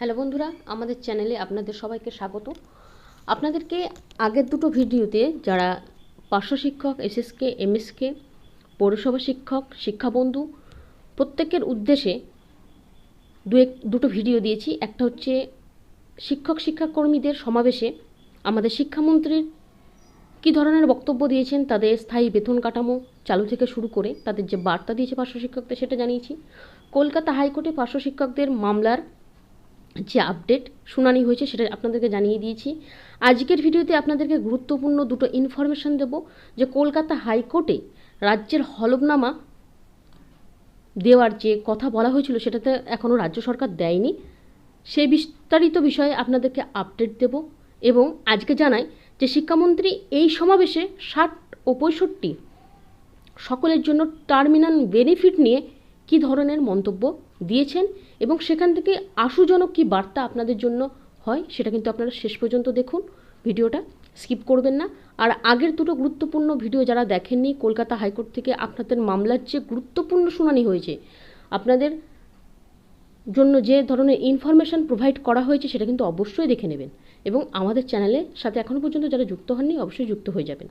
Hello বন্ধুরা, আমাদের চ্যানেলে আপনাদের সবাইকে স্বাগত। আপনাদেরকে আগের দুটো ভিডিওতে যারা পার্শ্ব শিক্ষক, এসএসকে, এমএসকে, পৌরসভা শিক্ষক, শিক্ষাবন্ধু, প্রত্যেকের উদ্দেশ্যে দু এক, দুটো ভিডিও দিয়েছি। একটা হচ্ছে শিক্ষক শিক্ষাকর্মীদের সমাবেশে আমাদের শিক্ষামন্ত্রীর কী ধরনের বক্তব্য দিয়েছেন, তাদের স্থায়ী বেতন কাঠামো চালু থেকে শুরু করে তাদের যে বার্তা দিয়েছে পার্শ্ব শিক্ষকদের সেটা জানিয়েছি। কলকাতা হাইকোর্টে পার্শ্ব শিক্ষকদের মামলার যে আপডেট শুনানি হয়েছে সেটা আপনাদেরকে জানিয়ে দিয়েছি। আজকের ভিডিওতে আপনাদেরকে গুরুত্বপূর্ণ দুটো ইনফরমেশন দেব, যে কলকাতা হাইকোর্টে রাজ্যের হলফনামা দেওয়ার যে কথা বলা হয়েছিল সেটাতে এখনও রাজ্য সরকার দেয়নি। সেই বিস্তারিত বিষয়ে আপনাদেরকে আপডেট দেব এবং আজকে জানাই যে শিক্ষামন্ত্রী এই সমাবেশে ষাট ও পঁয়ষট্টি সকলের জন্য টার্মিনাল বেনিফিট নিয়ে কী ধরনের মন্তব্য দিয়েছেন এবং সেখান থেকে আশুজনক কী বার্তা আপনাদের জন্য হয়, সেটা কিন্তু আপনারা শেষ পর্যন্ত দেখুন। ভিডিওটা স্কিপ করবেন না। আর আগের দুটো গুরুত্বপূর্ণ ভিডিও যারা দেখেননি, কলকাতা হাইকোর্ট থেকে আপনাদের মামলার যে গুরুত্বপূর্ণ শুনানি হয়েছে, আপনাদের জন্য যে ধরনের ইনফরমেশান প্রোভাইড করা হয়েছে, সেটা কিন্তু অবশ্যই দেখে নেবেন। এবং আমাদের চ্যানেলের সাথে এখনও পর্যন্ত যারা যুক্ত হননি, অবশ্যই যুক্ত হয়ে যাবেন।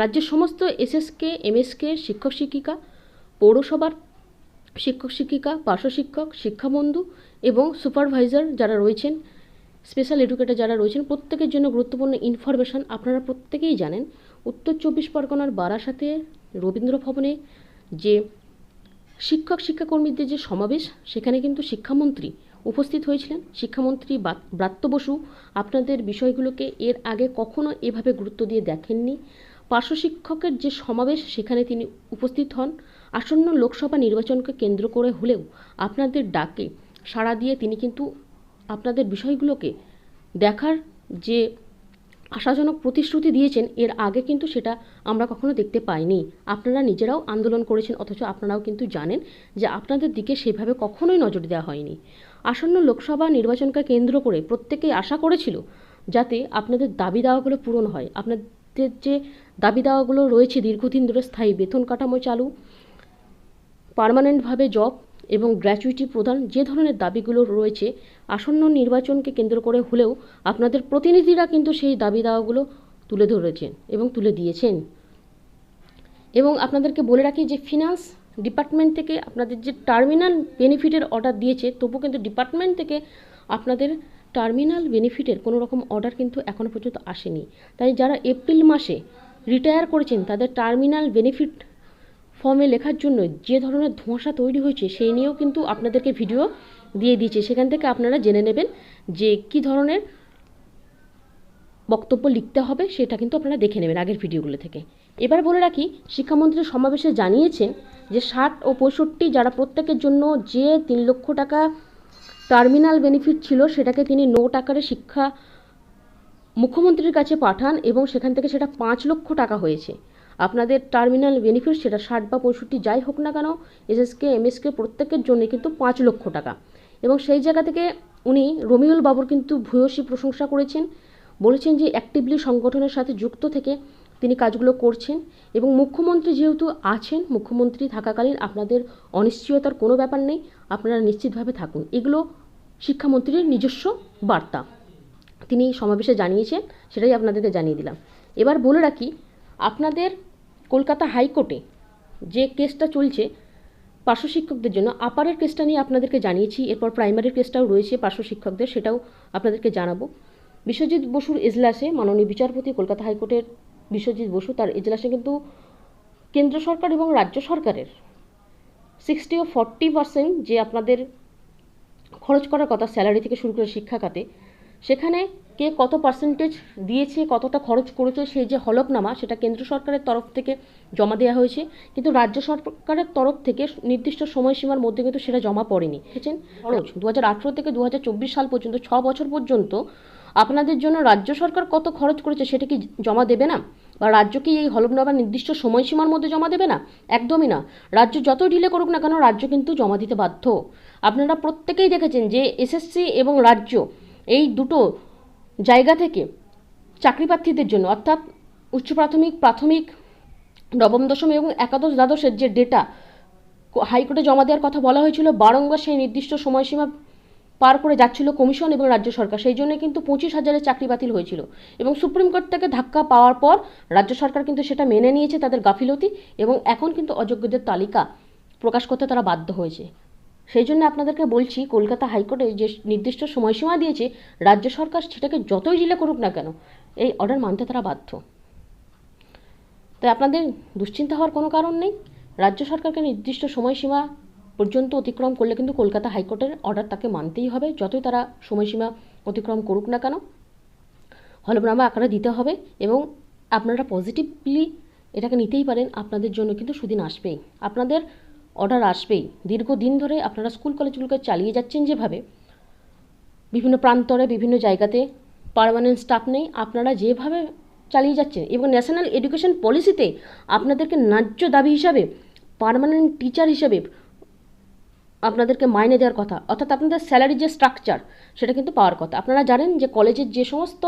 রাজ্যের সমস্ত এসএসকে, এমএসকে শিক্ষক শিক্ষিকা পৌরসভার শিক্ষক শিক্ষিকা, পার্শ্ব শিক্ষক, শিক্ষাবন্ধু এবং সুপারভাইজার যারা রয়েছেন, স্পেশাল এডুকেটার যারা রয়েছেন, প্রত্যেকের জন্য গুরুত্বপূর্ণ ইনফরমেশান আপনারা প্রত্যেকেই জানেন। উত্তর চব্বিশ পরগনার বারাসাতে রবীন্দ্র ভবনে যে শিক্ষক শিক্ষাকর্মীদের যে সমাবেশ, সেখানে কিন্তু শিক্ষামন্ত্রী উপস্থিত হয়েছিলেন। শিক্ষামন্ত্রী ব্রাত্য বসু আপনাদের বিষয়গুলোকে এর আগে কখনো এভাবে গুরুত্ব দিয়ে দেখেননি। পার্শ্ব শিক্ষকের যে সমাবেশ, সেখানে তিনি উপস্থিত হন। আসন্ন লোকসভা নির্বাচনকে কেন্দ্র করে হলেও আপনাদের ডাকে সাড়া দিয়ে তিনি কিন্তু আপনাদের বিষয়গুলোকে দেখার যে আশাজনক প্রতিশ্রুতি দিয়েছেন, এর আগে কিন্তু সেটা আমরা কখনো দেখতে পাইনি। আপনারা নিজেরাও আন্দোলন করেছেন, অথচ আপনারাও কিন্তু জানেন যে আপনাদের দিকে সেভাবে কখনোই নজর দেওয়া হয়নি। আসন্ন লোকসভা নির্বাচনকে কেন্দ্র করে প্রত্যেকেই আশা করেছিল যাতে আপনাদের দাবি দাওয়াগুলো পূরণ হয়। আপনাদের যে দাবি দাওয়াগুলো রয়েছে, দীর্ঘদিন ধরে স্থায়ী বেতন কাঠামো চালু, পার্মানেন্টভাবে জব এবং গ্র্যাচুইটি প্রদান, যে ধরনের দাবিগুলো রয়েছে, আসন্ন নির্বাচনকে কেন্দ্র করে হলেও আপনাদের প্রতিনিধিরা কিন্তু সেই দাবি দাওয়াগুলো তুলে ধরেছেন এবং তুলে দিয়েছেন। এবং আপনাদেরকে বলে রাখি যে ফিনান্স ডিপার্টমেন্ট থেকে আপনাদের যে টার্মিনাল বেনিফিটের অর্ডার দিয়েছে, তবু কিন্তু ডিপার্টমেন্ট থেকে আপনাদের টার্মিনাল বেনিফিটের কোনো রকম অর্ডার কিন্তু এখনও পর্যন্ত আসেনি। তাই যারা এপ্রিল মাসে রিটায়ার করেছেন, তাদের টার্মিনাল বেনিফিট ফর্মে লেখার জন্য যে ধরনের ধোঁয়াশা তৈরি হয়েছে, সেই নিয়েও কিন্তু আপনাদেরকে ভিডিও দিয়ে দিয়েছে। সেখান থেকে আপনারা জেনে নেবেন যে কী ধরনের বক্তব্য লিখতে হবে, সেটা কিন্তু আপনারা দেখে নেবেন আগের ভিডিওগুলো থেকে। এবার বলে রাখি, শিক্ষামন্ত্রী সমাবেশে জানিয়েছেন যে ষাট ও পঁয়ষট্টি যারা প্রত্যেকের জন্য যে তিন লক্ষ টাকা টার্মিনাল বেনিফিট ছিল, সেটাকে তিনি নোট আকারে শিক্ষা মুখ্যমন্ত্রীর কাছে পাঠান এবং সেখান থেকে সেটা পাঁচ লক্ষ টাকা হয়েছে। আপনাদের টার্মিনাল বেনিফিট সেটা ষাট বা পঁয়ষট্টি যাই হোক না কেন, এসএসকে, এমএসকে প্রত্যেকের জন্য কিন্তু পাঁচ লক্ষ টাকা। এবং সেই জায়গা থেকে উনি রমিউল বাবুর কিন্তু ভূয়সী প্রশংসা করেছেন। বলেছেন যে অ্যাক্টিভলি সংগঠনের সাথে যুক্ত থেকে তিনি কাজগুলো করছেন এবং মুখ্যমন্ত্রী যেহেতু আছেন, মুখ্যমন্ত্রী থাকাকালীন আপনাদের অনিশ্চয়তার কোনো ব্যাপার নেই, আপনারা নিশ্চিতভাবে থাকুন। এগুলো শিক্ষামন্ত্রীর নিজস্ব বার্তা। তিনি সমাবেশে জানিয়েছেন, সেটাই আপনাদেরকে জানিয়ে দিলাম। এবার বলে রাখি, আপনাদের কলকাতা হাইকোর্টে যে কেসটা চলছে, পার্শ্ব শিক্ষকদের জন্য, আপারের কেসটা নিয়ে আপনাদেরকে জানিয়েছি, এরপর প্রাইমারির কেসটাও রয়েছে পার্শ্ব শিক্ষকদের, সেটাও আপনাদেরকে জানাব। বিশ্বজিৎ বসুর এজলাসে মাননীয় বিচারপতি কলকাতা হাইকোর্টের বিশ্বজিৎ বসু তার এজলাসে কিন্তু কেন্দ্র সরকার এবং রাজ্য সরকারের সিক্সটি ও ফর্টি পার্সেন্ট যে আপনাদের খরচ করার কথা স্যালারি থেকে শুরু করে শিক্ষা খাতে সেখানে কে কত পার্সেন্টেজ দিয়েছে কতটা খরচ করেছে সেই যে হলফনামা সেটা কেন্দ্র সরকারের তরফ থেকে জমা দেওয়া হয়েছে। কিন্তু রাজ্য সরকারের তরফ থেকে নির্দিষ্ট সময়সীমার মধ্যে কিন্তু সেটা জমা পড়েনি। দেখেছেন খরচ? দু হাজার আঠেরো থেকে দু হাজার চব্বিশ সাল পর্যন্ত ছ বছর পর্যন্ত আপনাদের জন্য রাজ্য সরকার কত খরচ করেছে সেটা কি জমা দেবে না? বা রাজ্য কি এই হলফনামা নির্দিষ্ট সময়সীমার মধ্যে জমা দেবে না? একদমই না। রাজ্য যত ডিলে করুক না কেন, রাজ্য কিন্তু জমা দিতে বাধ্য। আপনারা প্রত্যেকেই দেখেছেন যে এসএসসি এবং রাজ্য এই দুটো জায়গা থেকে চাকরি প্রার্থীদের জন্য, অর্থাৎ উচ্চ প্রাথমিক প্রাথমিক, নবম, দশম এবং একাদশ, দ্বাদশের যে ডেটা হাইকোর্টে জমা দেওয়ার কথা বলা হয়েছিল, বারংবার সেই নির্দিষ্ট সময়সীমা পার করে যাচ্ছিল কমিশন এবং রাজ্য সরকার। সেই জন্য কিন্তু পঁচিশ হাজারের চাকরি বাতিল হয়েছিল। এবং সুপ্রিম কোর্ট থেকে ধাক্কা পাওয়ার পর রাজ্য সরকার কিন্তু সেটা মেনে নিয়েছে তাদের গাফিলতি এবং এখন কিন্তু অযোগ্যদের তালিকা প্রকাশ করতে তারা বাধ্য হয়েছে। সেই জন্য আপনাদেরকে বলছি, কলকাতা হাইকোর্টে যে নির্দিষ্ট সময়সীমা দিয়েছে, রাজ্য সরকার সেটাকে যতই ডিলে করুক না কেন, এই অর্ডার মানতে তারা বাধ্য। তাই আপনাদের দুশ্চিন্তা হওয়ার কোনো কারণ নেই। রাজ্য সরকারকে নির্দিষ্ট সময়সীমা পর্যন্ত অতিক্রম করলে কিন্তু কলকাতা হাইকোর্টের অর্ডার তাকে মানতেই হবে। যতই তারা সময়সীমা অতিক্রম করুক না কেন হলফনামা আকারে দিতে হবে এবং আপনারা পজিটিভলি এটাকে নিতেই পারেন। আপনাদের জন্য কিন্তু সুদিন আসবেই। আপনাদের অর্ডার আসবেই। দীর্ঘদিন ধরে আপনারা স্কুল কলেজগুলোকে চালিয়ে যাচ্ছেন যেভাবে, বিভিন্ন প্রান্তরে, বিভিন্ন জায়গাতে পারমানেন্ট স্টাফ নেই। আপনারা যেভাবে চালিয়ে যাচ্ছেন এবং ন্যাশনাল এডুকেশন পলিসিতে আপনাদেরকে ন্যায্য দাবি হিসাবে পার্মানেন্ট টিচার হিসাবে আপনাদেরকে মাইনে দেওয়ার কথা, অর্থাৎ আপনাদের স্যালারির যে স্ট্রাকচার সেটা কিন্তু পাওয়ার কথা। আপনারা জানেন যে কলেজের যে সমস্ত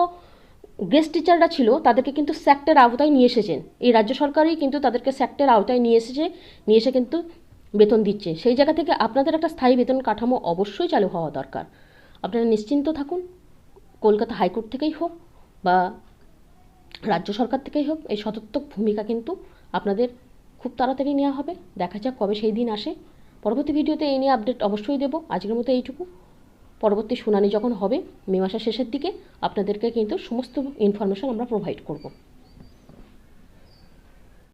গেস্ট টিচাররা ছিল, তাদেরকে কিন্তু স্যাক্টের আওতায় নিয়ে এসেছেন। এই রাজ্য সরকারই কিন্তু তাদেরকে স্যাক্টের আওতায় নিয়ে এসেছে, নিয়ে এসে কিন্তু বেতন দিচ্ছে। সেই জায়গা থেকে আপনাদের একটা স্থায়ী বেতন কাঠামো অবশ্যই চালু হওয়া দরকার। আপনারা নিশ্চিন্ত থাকুন, কলকাতা হাইকোর্ট থেকেই হোক বা রাজ্য সরকার থেকেই হোক, এই সতর্ক ভূমিকা কিন্তু আপনাদের খুব তাড়াতাড়ি নেওয়া হবে। দেখা যাক কবে সেই দিন আসে। পরবর্তী ভিডিওতে এই নিয়ে আপডেট অবশ্যই দেবো। আজকের মতো এইটুকু। পরবর্তী শুনানি যখন হবে, মে মাসের শেষের দিকে, আপনাদেরকে কিন্তু সমস্ত ইনফরমেশন আমরা প্রোভাইড করব।